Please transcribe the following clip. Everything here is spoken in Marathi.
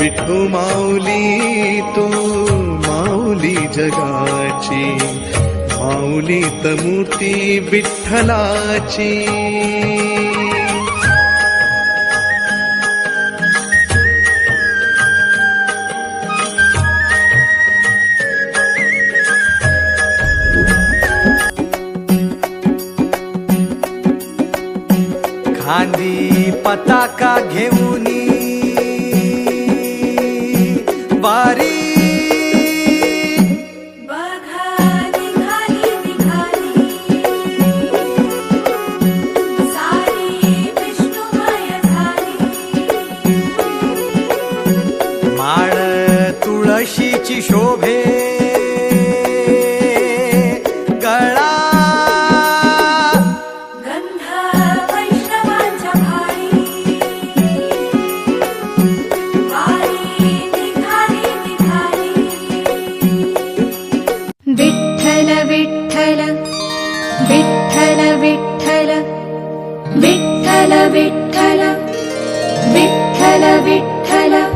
विठू माऊली तू माऊली जगाची. माऊली मूर्ती विठ्ठलाची. खांदी पताका घेऊनी तुळशीची शोभे गळा. विठ्ठल विठ्ठल विठ्ठल विठ्ठल विठ्ठल विठ्ठल विठ्ठल विठ्ठल